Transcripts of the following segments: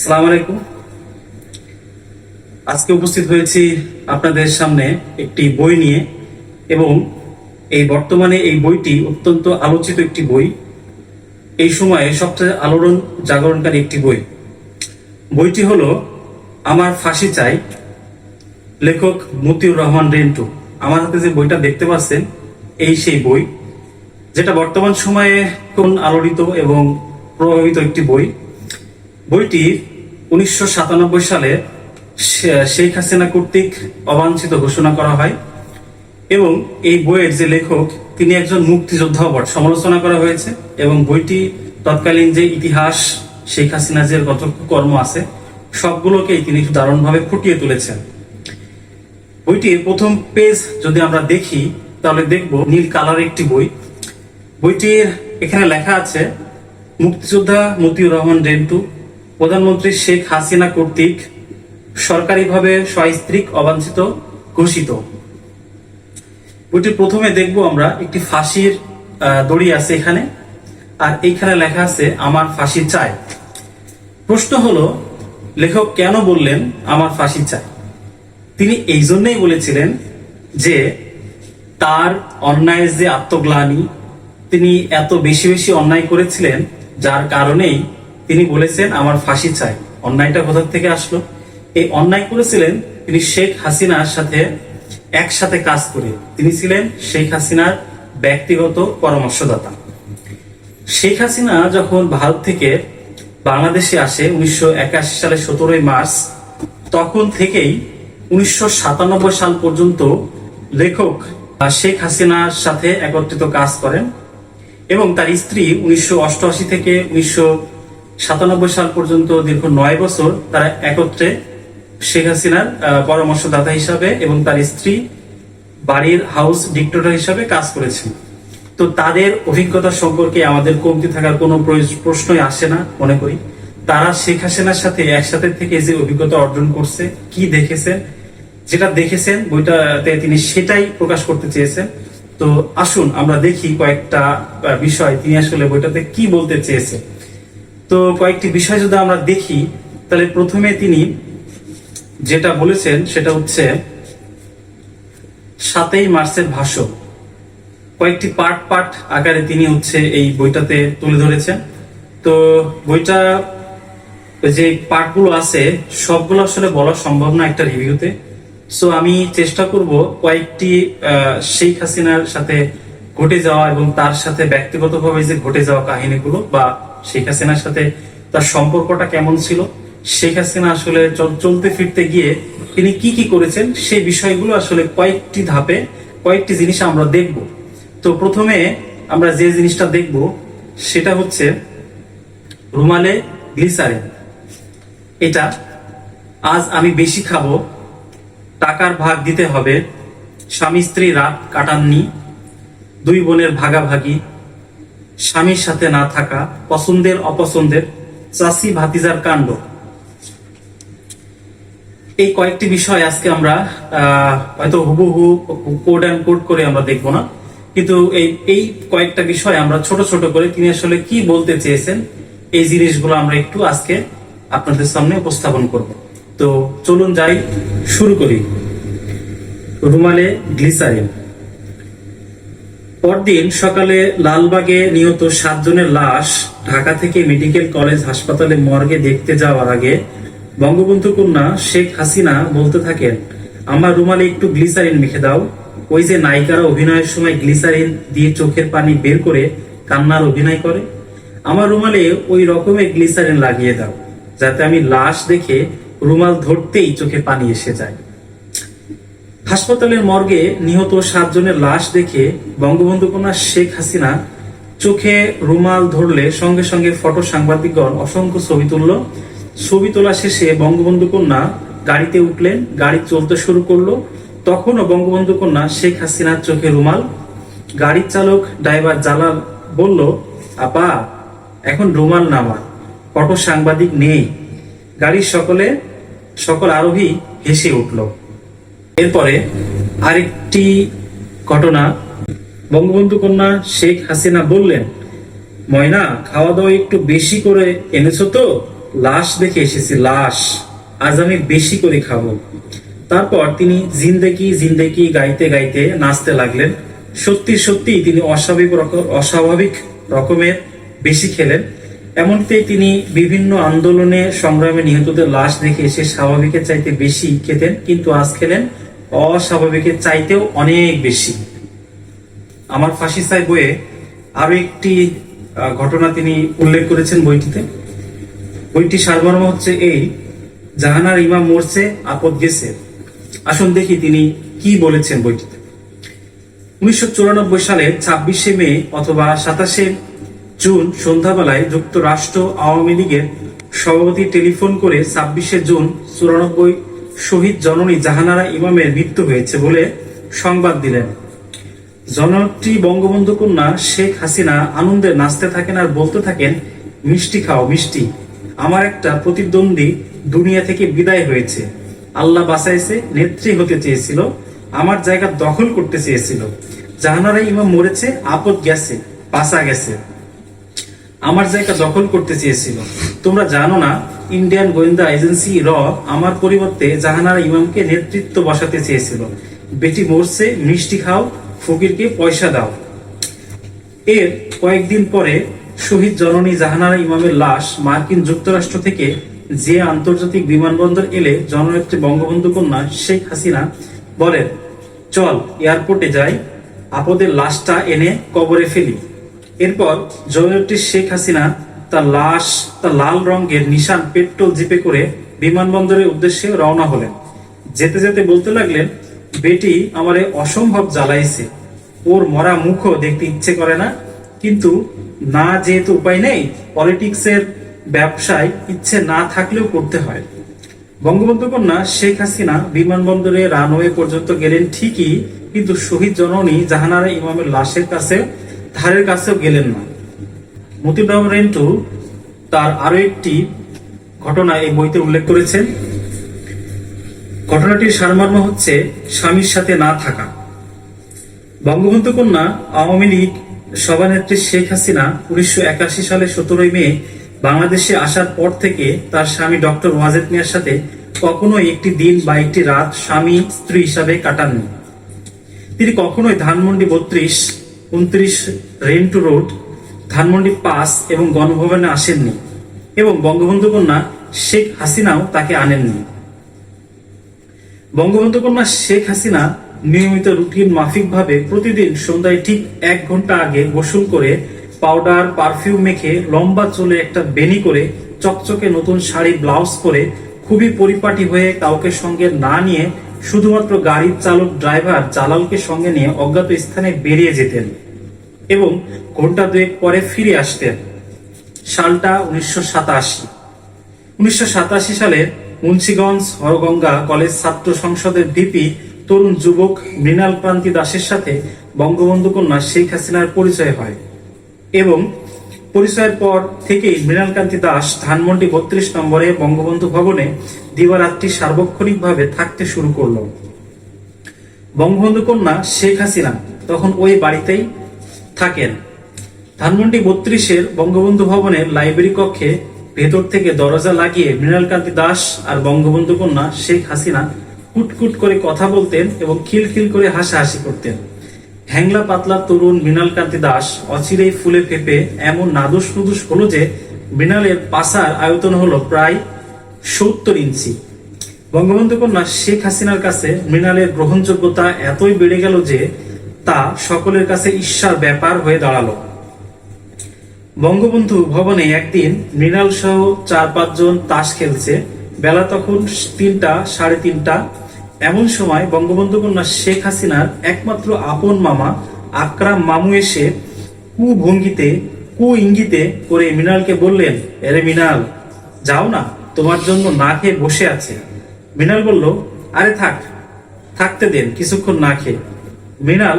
সালাম আলাইকুম। আজকে উপস্থিত হয়েছি আপনাদের সামনে একটি বই নিয়ে এবং এই বর্তমানে এই বইটি অত্যন্ত আলোচিত একটি বই। এই সময়ে সবচেয়ে আলোড়ন জাগরণকারী একটি বই। বইটি হলো আমার ফাঁসি চাই, লেখক মতিউর রহমান রেন্টু। আমার হাতে যে বইটা দেখতে পাচ্ছেন, এই সেই বই, যেটা বর্তমান সময়ে কোন আলোড়িত এবং প্রভাবিত একটি বই। বইটি উনিশশো সাতানব্বই সালে শেখ হাসিনা কর্তৃক অবাঞ্ছিত ঘোষণা করা হয় এবং এই বইয়ের যে লেখক, তিনি একজন মুক্তিযোদ্ধা বট। সমালোচনা করা হয়েছে এবং বইটি তৎকালীন যে ইতিহাস, শেখ হাসিনা যে কত কর্ম আছে, সবগুলোকেই তিনি দারুণভাবে ফুটিয়ে তুলেছেন। বইটির প্রথম পেজ যদি আমরা দেখি, তাহলে দেখব নীল কালার একটি বই। বইটির এখানে লেখা আছে, মুক্তিযোদ্ধা মতিউর রহমান রেন্টু প্রধানমন্ত্রী শেখ হাসিনা কর্তৃক সরকারিভাবে সস্ত্রীক অবাঞ্ছিত ঘোষিত। বইটির প্রথমে দেখব আমরা, একটি ফাঁসির দড়ি আছে এখানে, আর এইখানে লেখা আছে, আমার ফাঁসি চাই। প্রশ্ন হলো, লেখক কেন বললেন, আমার ফাঁসি চাই? তিনি এই জন্যই বলেছিলেন যে, তার অন্যায়ের যে আত্মগ্লানি, তিনি এত বেশি বেশি অন্যায় করেছিলেন, যার কারণেই তিনি বলেছেন, আমার ফাঁসি চাই। অন্যায়টা কোথা থেকে আসলো? এই অন্যায় করেছিলেন তিনি শেখ হাসিনার সাথে একসাথে কাজ করে। তিনি ছিলেন শেখ হাসিনার ব্যক্তিগত পরামর্শদাতা। শেখ হাসিনা যখন ভারত থেকে বাংলাদেশে আসে উনিশশো সালে সতেরোই মার্চ, তখন থেকেই উনিশশো সাতানব্বই সাল পর্যন্ত লেখক শেখ হাসিনার সাথে একত্রিত কাজ করেন এবং তার স্ত্রী উনিশশো অষ্টআশি থেকে উনিশশো সাল পর্যন্ত দীর্ঘ নয় বছর তারা একত্রে শেখ হাসিনার পরামর্শদাতা হিসাবে এবং তার স্ত্রী বাড়ির হাউস ডিক্টেটর হিসাবে কাজ করেছেন। তো তাদের অভিজ্ঞতা সম্পর্কে আমাদের কমতি থাকার কোনো প্রশ্নই আসে না, মনে করি। তারা শেখ হাসিনার সাথে একসাথে থেকে যে অভিজ্ঞতা অর্জন করছে, কি দেখেছেন, যেটা দেখেছেন, বইটাতে তিনি সেটাই প্রকাশ করতে চেয়েছেন। তো আসুন আমরা দেখি কয়েকটা বিষয় তিনি আসলে বইটাতে কি বলতে চেয়েছেন। তো কয়েকটি বিষয় যদি আমরা দেখি, তাহলে প্রথমে তিনি যেটা বলেছেন সেটা হচ্ছে সাতই মার্চের ভাষণ কয়েকটি পার্ট পার্ট আকারে তিনি হচ্ছে এই বইটাতে তুলে ধরেছেন। তো বইটা যে পার্টগুলো আছে, সবগুলো আসলে বলা সম্ভব না একটা রিভিউতে। সো আমি চেষ্টা করব কয়েকটি শেখ হাসিনার সাথে ঘটে যাওয়া এবং তার সাথে ব্যক্তিগতভাবে যে ঘটে যাওয়া কাহিনীগুলো বা শেখ হাসিনার সাথে তার সম্পর্কটা কেমন ছিল? শেখ হাসিনা আসলে চল- চলতে ফিরতে গিয়ে তিনি কি কি করেছেন সেই বিষয়গুলো আসলে কয়েকটি ধাপে, কয়েকটি জিনিস আমরা দেখব। তো প্রথমে আমরা যে জিনিসটা দেখব, সেটা হচ্ছে রুমালে গ্লিসারিন। এটা আজ আমি বেশি খাব, টাকার ভাগ দিতে হবে, স্বামী স্ত্রী রাত কাটাননি, দুই বোনের ভাগাভাগি স্বামীর সাথে না থাকা পছন্দের, অপছন্দের চাষি ভাতিজার কাণ্ড। এই কয়েকটি বিষয় আজকে আমরা হয়তো হুবহু কোড অ্যান্ড কোড করে আমরা দেখব না। কিন্তু এই এই কয়েকটা বিষয় আমরা ছোট ছোট করে তিনি আসলে কি বলতে চেয়েছেন, এই জিনিসগুলো আমরা একটু আজকে আপনাদের সামনে উপস্থাপন করব। তো চলুন যাই, শুরু করি। রুমালে গ্লিসারিন। পরদিন সকালে লালবাগে নিহত সাতজনের লাশ ঢাকা থেকে মেডিকেল কলেজ হাসপাতালে মর্গে দেখতে যাওয়ার আগে বঙ্গবন্ধু কন্যা শেখ হাসিনা বলতে থাকেন, আমার রুমালে একটু গ্লিসারিন মেখে দাও। ওই যে নায়িকারা অভিনয়ের সময় গ্লিসারিন দিয়ে চোখের পানি বের করে কান্নার অভিনয় করে, আমার রুমালে ওই রকমের গ্লিসারিন লাগিয়ে দাও, যাতে আমি লাশ দেখে রুমাল ধরতেই চোখে পানি এসে যায়। হাসপাতালের মর্গে নিহত সাতজনের লাশ দেখে বঙ্গবন্ধু কন্যা শেখ হাসিনা চোখে রুমাল ধরলে সঙ্গে সঙ্গে ফটো সাংবাদিকগণ অসংখ্য ছবি তুলল। ছবি তোলা শেষে বঙ্গবন্ধু কন্যা গাড়িতে উঠলেন, গাড়ি চলতে শুরু করল। তখনও বঙ্গবন্ধু কন্যা শেখ হাসিনার চোখে রুমাল। গাড়ির চালক ড্রাইভার জালাল বলল, আপা, এখন রুমাল নামা, ফটো সাংবাদিক নেই। গাড়ির সকলে, সকল আরোহী হেসে উঠল। এরপরে আরেকটি ঘটনা, বঙ্গবন্ধু কন্যা শেখ হাসিনা বললেন, ময়না খাওয়া দাওয়া একটু বেশি করে এনেছো তো? লাশ দেখে এসেছি, লাশ। আজ আমি বেশি করে খাব। তারপর তিনি জিন্দেগি জিন্দেগি গাইতে গাইতে নাচতে লাগলেন। সত্যি সত্যি তিনি অস্বাভাবিক অস্বাভাবিক রকমের বেশি খেলেন। এমনকি তিনি বিভিন্ন আন্দোলনে সংগ্রামে নিহতদের লাশ দেখে এসে স্বাভাবিকের চাইতে বেশি খেতেন, কিন্তু আজ খেলেন অস্বাভাবিকের চাইতেও অনেক বেশি। আমার ফাঁসি চাই বইয়ে আরও একটি ঘটনা তিনি উল্লেখ করেছেন বইটিতে। বইটি সারমর্ম হচ্ছে এই, জাহানার ইমাম মরছে, আপদ গেছে। আসুন দেখি তিনি কি বলেছেন বইটিতে। উনিশশো চুরানব্বই সালে ছাব্বিশে মে অথবা সাতাশে জুন সন্ধ্যাবেলায় যুক্তরাষ্ট্র আওয়ামী লীগের সভাপতি টেলিফোন করে ছাব্বিশে জুন চুরানব্বই শহীদ জননী জাহানারা ইমামের মৃত্যু হয়েছে বলে সংবাদ দিলেন। জননেত্রী বঙ্গবন্ধু কন্যা শেখ হাসিনা আনন্দে নাচতে থাকেন আর বলতে থাকেন, মিষ্টি খাও, মিষ্টি। আমার একটা প্রতিদ্বন্দ্বী দুনিয়া থেকে বিদায় হয়েছে। আল্লাহ বাঁচাইছে, নেত্রী হতে চেয়েছিল, আমার জায়গা দখল করতে চেয়েছিল। জাহানারা ইমাম মরেছে, আপদ গেছে, বাঁচা গেছে। আমার জায়গা দখল করতে চেয়েছিল। তোমরা জানো না, ইন্ডিয়ান গোয়েন্দা এজেন্সি র আমার পরিবর্তে জাহানারা ইমামকে নেতৃত্ব বসাতে চেয়েছিল। বেটি মরছে, মিষ্টি খাও, ফকিরকে পয়সা দাও। এর কয়েকদিন পরে শহীদ জননী জাহানারা ইমামের লাশ মার্কিন যুক্তরাষ্ট্র থেকে যে আন্তর্জাতিক বিমানবন্দর এলে জননেত্রী বঙ্গবন্ধু কন্যা শেখ হাসিনা বলেন, চল, এয়ারপোর্টে যাই, আপদের লাশটা এনে কবরে ফেলি। এরপর জননেত্রী শেখ হাসিনা তার লাশ, তার লাল রঙের নিশান পেট্রোল জিপে করে বিমানবন্দরের উদ্দেশ্যে রওনা হলেন। যেতে যেতে বলতে লাগলেন, বেটি, আমারে অসম্ভব জ্বালাইছে। ওর মরা মুখও দেখতে ইচ্ছে করে না। কিন্তু না যেহেতু উপায় নেই, পলিটিক্সের ব্যবসায় ইচ্ছে না থাকলেও করতে হয়। বঙ্গবন্ধু কন্যা শেখ হাসিনা বিমানবন্দরে রানওয়ে পর্যন্ত গেলেন ঠিকই, কিন্তু শহীদ জননী জাহানারা ইমামের লাশের কাছে ধারের কাছেও গেলেন না। মতিউর রহমান রেন্টু তার আরও একটি ঘটনা এই বইতে উল্লেখ করেছেন। ঘটনাটির সারমর্ম হচ্ছে স্বামীর সাথে না থাকা। বঙ্গবন্ধু কন্যা আওয়ামী লীগ সভানেত্রী শেখ হাসিনা উনিশশো একাশি সালে সতেরোই মে বাংলাদেশে আসার পর থেকে তার স্বামী ডক্টর ওয়াজেদ মিয়ার সাথে কখনোই একটি দিন বা একটি রাত স্বামী স্ত্রী হিসাবে কাটাননি। তিনি কখনোই ধানমন্ডি বত্রিশ উনত্রিশ রেন্টু রোড, ধানমন্ডি পাস এবং গণভবনে আসেননি এবং বঙ্গবন্ধু কন্যা শেখ হাসিনাও তাকে আনেননি। বঙ্গবন্ধু কন্যা শেখ হাসিনা নিয়মিত রুটিন মাফিক ভাবে প্রতিদিন সন্ধ্যায় ঠিক এক ঘণ্টা আগে গোসল করে পাউডার, পারফিউম মেখে লম্বা চুলে একটা বেনি করে চকচকে নতুন শাড়ি, ব্লাউজ পরে খুবই পরিপাটি হয়ে কাউকে সঙ্গে না নিয়ে শুধুমাত্র গাড়ির চালক, ড্রাইভার, জালালকে সঙ্গে নিয়ে অজ্ঞাত স্থানে বেরিয়ে যেতেন। এবং ঘণ্টা দুয়েক পরে ফিরে আসতেন। সালটা উনিশশো সাতাশি। সালে মুন্সিগঞ্জ হরগঙ্গা কলেজ ছাত্র সংসদের ভিপি তরুণ যুবক মৃণাল ক্রান্তি দাসের সাথে বঙ্গবন্ধু কন্যা শেখ হাসিনার পরিচয় হয় এবং পরিচয়ের পর থেকেই মৃণাল কান্তি দাস ধানমন্ডি বত্রিশ নম্বরে বঙ্গবন্ধু ভবনে দিবারাত্রি সার্বক্ষণিকভাবে থাকতে শুরু করল। বঙ্গবন্ধু কন্যা শেখ হাসিনা তখন ওই বাড়িতেই থাকেন। ধানমন্ডি বত্রিশের বঙ্গবন্ধু ভবনের লাইব্রেরি কক্ষে ভেতর থেকে দরজা লাগিয়ে মৃণালকান্তি দাস আর বঙ্গবন্ধু কন্যা শেখ হাসিনা কুটকুট করে কথা বলতেন এবং খিলখিল করে হাসাহাসি করতেন। হ্যাংলা পাতলা তরুণ মৃণালকান্তি দাস অচিরেই ফুলে ফেপে এমন নাদুস নুদুস হলো যে মৃণালের পাশার আয়তন হলো প্রায় সত্তর ইঞ্চি। বঙ্গবন্ধু কন্যা শেখ হাসিনার কাছে মৃণালের গ্রহণযোগ্যতা এতই বেড়ে গেল যে তা সকলের কাছে ঈর্ষার ব্যাপার হয়ে দাঁড়াল। বঙ্গবন্ধু ভবনে একদিন মৃণাল সহ চার পাঁচজন তাস খেলছে। বেলা তখন তিনটা, সাড়ে তিনটা। এমন সময় বঙ্গবন্ধু কন্যা শেখ হাসিনার একমাত্র আপন মামা আকরাম মামু এসে কু ভঙ্গিতে, কু ইঙ্গিতে করে মৃণালকে বললেন, এরে মৃণাল, যাও না, তোমার জন্য না খেয়ে বসে আছে। মৃণাল বলল, আরে থাক, থাকতে দেন, কিছুক্ষণ না খেয়ে। মৃণাল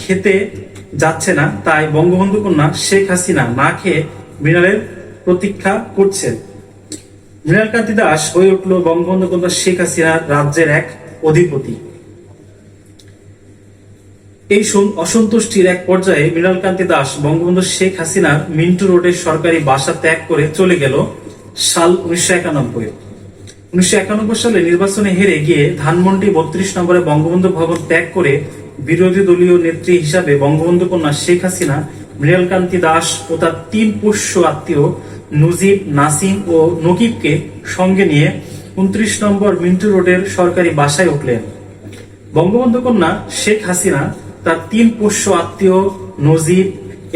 খেতে যাচ্ছে না, তাই বঙ্গবন্ধু কন্যা শেখ হাসিনা না খেয়ে মৃণালের প্রতীক্ষা করছেন মৃণাল কান্তি দাস হয়ে উঠল বঙ্গবন্ধু কন্যা শেখ হাসিনার রাজ্যের এক অধিপতি। এই অসন্তুষ্টির এক পর্যায়ে মৃণাল কান্তি দাস বঙ্গবন্ধু শেখ হাসিনার মিন্টু রোডের সরকারি বাসা ত্যাগ করে চলে গেল সাল উনিশশো একানব্বই। উনিশশো একানব্বই সালে নির্বাচনে হেরে গিয়ে ধানমন্ডি বত্রিশ নম্বরে বঙ্গবন্ধু ভবন ত্যাগ করে বিরোধী দলীয় নেত্রী হিসাবে বঙ্গবন্ধু কন্যা শেখ হাসিনা, মৃণালকান্তি দাস ও তার তিন পোষ্য আত্মীয় নজিব, নাসিম ও নকিবকে সঙ্গে নিয়ে উনত্রিশ নম্বর মিন্টু রোডের সরকারি বাসায় উঠলেন। বঙ্গবন্ধু কন্যা শেখ হাসিনা, তার তিন পোষ্য আত্মীয় নজিব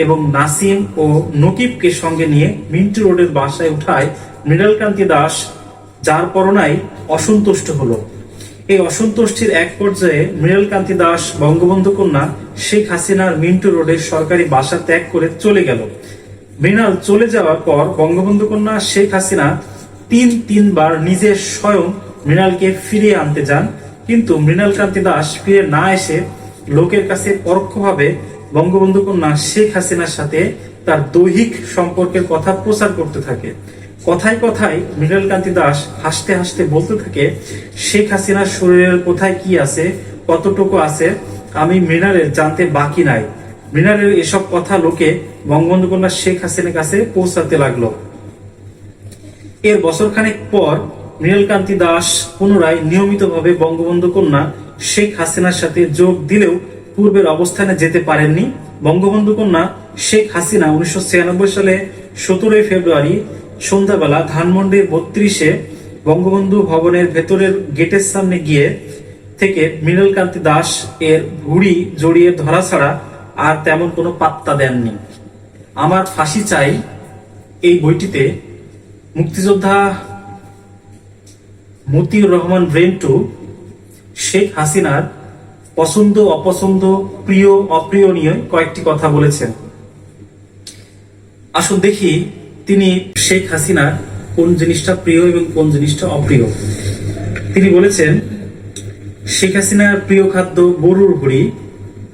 এবং নাসিম ও নকিবকে সঙ্গে নিয়ে মিন্টু রোডের বাসায় উঠায় মৃণালকান্তি দাস, যার পরনায় অসন্তুষ্ট হলো। এই অসন্তুষ্টির এক পর্যায়ে মৃণালকান্তি দাস, বঙ্গবন্ধু কন্যা, শেখ হাসিনার মিন্টু রোডের সরকারি বাসা ত্যাগ করে চলে গেল। মৃণাল চলে যাওয়ার পর বঙ্গবন্ধু কন্যা, শেখ হাসিনা তিন তিনবার নিজে স্বয়ং মৃণালকে ফিরিয়ে আনতে যান। কিন্তু মৃণালকান্তি দাস ফিরে না এসে লোকের কাছে পরোক্ষভাবে বঙ্গবন্ধু কন্যা, শেখ হাসিনার সাথে তার দৈহিক সম্পর্কের কথা প্রচার করতে থাকে। কথায় কথায় মৃণালকান্তি দাস হাসতে হাসতে বলতে থাকে, শেখ হাসিনার শরীরের কোথায় কি আছে? কতটুকু আছে? আমি মৃণালের জানতে বাকি নাই। মৃণালের এসব কথা লোকে বঙ্গবন্ধু কন্যা শেখ হাসিনার কাছে পৌঁছাতে লাগল। এর বছরখানেক পর মৃণালকান্তি দাস পুনরায় নিয়মিতভাবে বঙ্গবন্ধু কন্যা শেখ হাসিনার সাথে যোগ দিলেও পূর্বের অবস্থানে যেতে পারেননি। বঙ্গবন্ধু কন্যা শেখ হাসিনা উনিশশো ছিয়ানব্বই সালে সতেরোই ফেব্রুয়ারি সন্ধ্যাবেলা ধানমন্ডির বত্রিশে বঙ্গবন্ধু ভবনের ভেতরের গেটের সামনে গিয়ে থেকে মৃণালকান্তি দাস এর ভুড়ি জড়িয়ে ধরা ছাড়া আর তেমন কোনো পাত্তা দেননি। আমার ফাঁসি চাই এই বইটিতে। মুক্তিযোদ্ধা মতিউর রহমান ব্রেন্টু, শেখ হাসিনার পছন্দ, অপছন্দ, প্রিয় অপ্রিয় নিয়ে কয়েকটি কথা বলেছেন। আসুন দেখি তিনি শেখ হাসিনার কোন জিনিসটা প্রিয় এবং কোন জিনিসটা অপ্রিয়? তিনি বলেছেন, শেখ হাসিনার প্রিয় খাদ্য গরুর ভুড়ি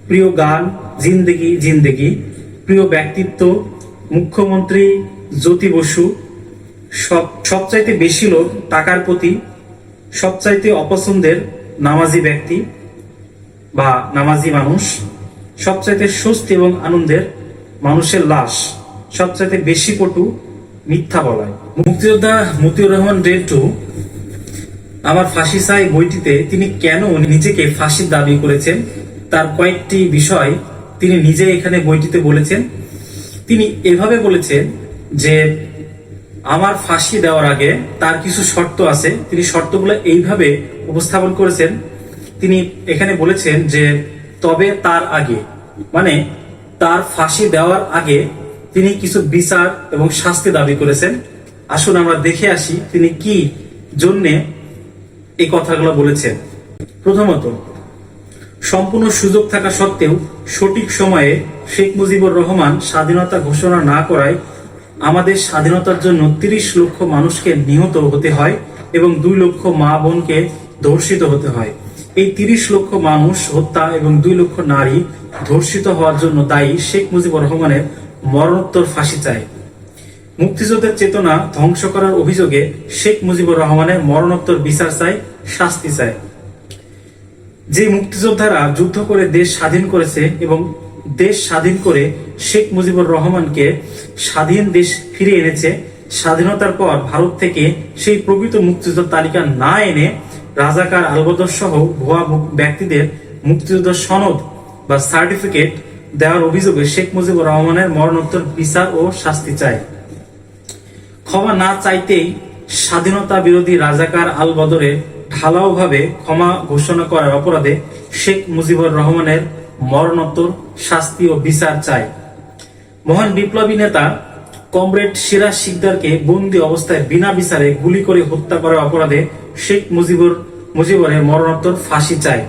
প্রিয় গান, জিন্দেগি জিন্দেগি, প্রিয় ব্যক্তিত্ব, মুখ্যমন্ত্রী জ্যোতি বসু, সব, সবচাইতে বেশি লোক টাকার প্রতি, সবচাইতে অপছন্দের নামাজি ব্যক্তি বা নামাজি মানুষ, সবচাইতে স্বস্তি এবং আনন্দের মানুষের লাশ। সবচাইতে বেশি পটু মিথ্যা বলায়। মুক্তিযোদ্ধা মতিউর রহমান রেন্টু আমার ফাঁসি চাই বইটিতে তিনি কেন নিজেকে ফাঁসির দাবি করেছেন? তার কয়েকটি বিষয় তিনি নিজে এখানে বইটিতে বলেছেন। তিনি এভাবে বলেছেন যে, আমার ফাঁসি দেওয়ার আগে তার কিছু শর্ত আছে। তিনি শর্তগুলো এইভাবে উপস্থাপন করেছেন। তিনি এখানে বলেছেন যে, তবে তার আগে মানে তার ফাঁসি দেওয়ার আগে তিনি কিছু বিচার এবং শাস্তি দাবি করেছেন। আসুন আমরা দেখে আসি তিনি কি জন্যে এই কথাগুলো বলেছেন। প্রথমত, সম্পূর্ণ সুযোগ থাকা সত্ত্বেও সঠিক সময়ে শেখ মুজিবুর রহমান স্বাধীনতা ঘোষণা না করায় আমাদের স্বাধীনতার জন্য তিরিশ লক্ষ মানুষকে নিহত হতে হয় এবং দুই লক্ষ মা বোনকে ধর্ষিত হতে হয়। এই তিরিশ লক্ষ মানুষ হত্যা এবং দুই লক্ষ নারী ধর্ষিত হওয়ার জন্য দায়ী শেখ মুজিবুর রহমানের মরণোত্তর ফাঁসি চায়। মুক্তিযুদ্ধের চেতনা ধ্বংস করার অভিযোগে শেখ মুজিবুর রহমানের মরণোত্তর বিচার চায়, শাস্তি চায়। যে মুক্তিযোদ্ধারা যুদ্ধ করে দেশ স্বাধীন করেছে এবং দেশ স্বাধীন করে শেখ মুজিবুর রহমানকে স্বাধীন দেশ ফিরে এনেছে, স্বাধীনতার পর ভারত থেকে সেই প্রকৃত মুক্তিযোদ্ধার তালিকা না এনে রাজাকার আলবদর সহ ভুয়া ব্যক্তিদের মুক্তিযুদ্ধ সনদ বা সার্টিফিকেট দেওয়ার অভিযোগে শেখ মুজিবুর রহমানের মরণোত্তর বিচার ও শাস্তি চায় ক্ষমা না চাইতেই স্বাধীনতা বিরোধী রাজাকার আল বদরে ঢালাওভাবে ক্ষমা ঘোষণা করার অপরাধে শেখ মুজিবুর রহমানের মরণোত্তর শাস্তি ও বিচার চায় মহান বিপ্লবী নেতা কমরেড সিরাজ শিকদারকে বন্দি অবস্থায় বিনা বিচারে গুলি করে হত্যা করার অপরাধে শেখ মুজিবুর মুজিবুরের মরণোত্তর ফাঁসি চায়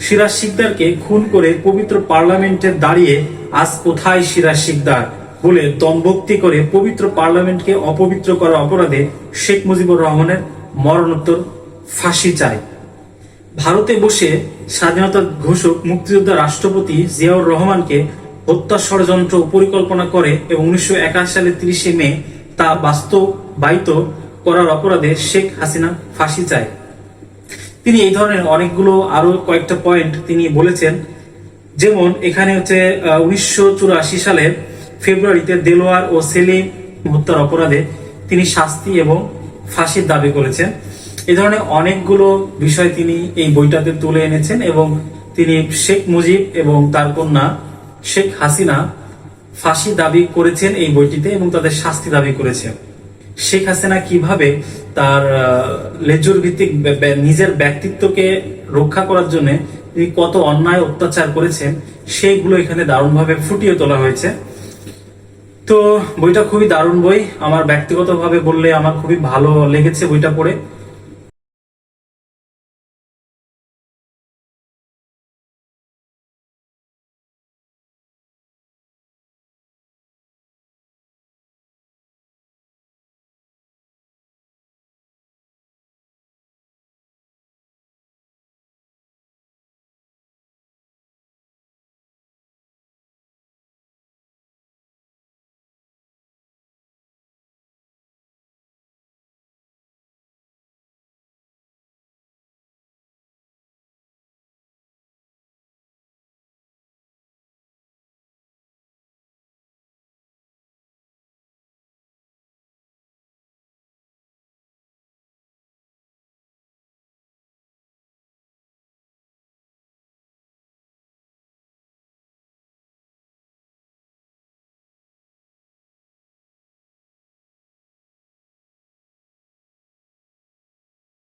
সিরাজ শিকদারকে খুন করে পবিত্র পার্লামেন্টে দাঁড়িয়ে আজ কোথায় সিরাজ শিকদার বলে দম্ভক্তি করে পবিত্র পার্লামেন্টকে অপবিত্র করার অপরাধে শেখ মুজিবুর রহমানের মরণোত্তর ফাঁসি চায়। ভারতে বসে স্বাধীনতা ঘোষক, মুক্তিযোদ্ধা রাষ্ট্রপতি জিয়াউর রহমানকে হত্যা ষড়যন্ত্র পরিকল্পনা করে এবং উনিশশো একাশি সালের তিরিশে মে তা বাস্তবায়িত করার অপরাধে শেখ হাসিনা ফাঁসি চায়। তিনি এই ধরনের অনেকগুলো আরও কয়েকটা পয়েন্ট তিনি বলেছেন। যেমন এখানে হচ্ছে উনিশশো চুরাশি সালের ফেব্রুয়ারিতে দেলোয়ার ও সেলিম হত্যার অপরাধে তিনি শাস্তি এবং ফাঁসির দাবি করেছেন। এই ধরনের অনেকগুলো বিষয় তিনি এই বইটাতে তুলে এনেছেন এবং তিনি শেখ মুজিব এবং তার কন্যা শেখ হাসিনা ফাঁসি দাবি করেছেন এই বইটিতে এবং তাদের শাস্তি দাবি করেছেন। শেখ হাসিনা কীভাবে তার লেজুর ভিত্তিক নিজের ব্যক্তিত্বকে রক্ষা করার জন্য তিনি কত অন্যায় অত্যাচার করেছেন সেইগুলো এখানে দারুণভাবে ফুটিয়ে তোলা হয়েছে। তো বইটা খুবই দারুণ বই। আমার ব্যক্তিগতভাবে বললে আমার খুবই ভালো লেগেছে বইটা পড়ে।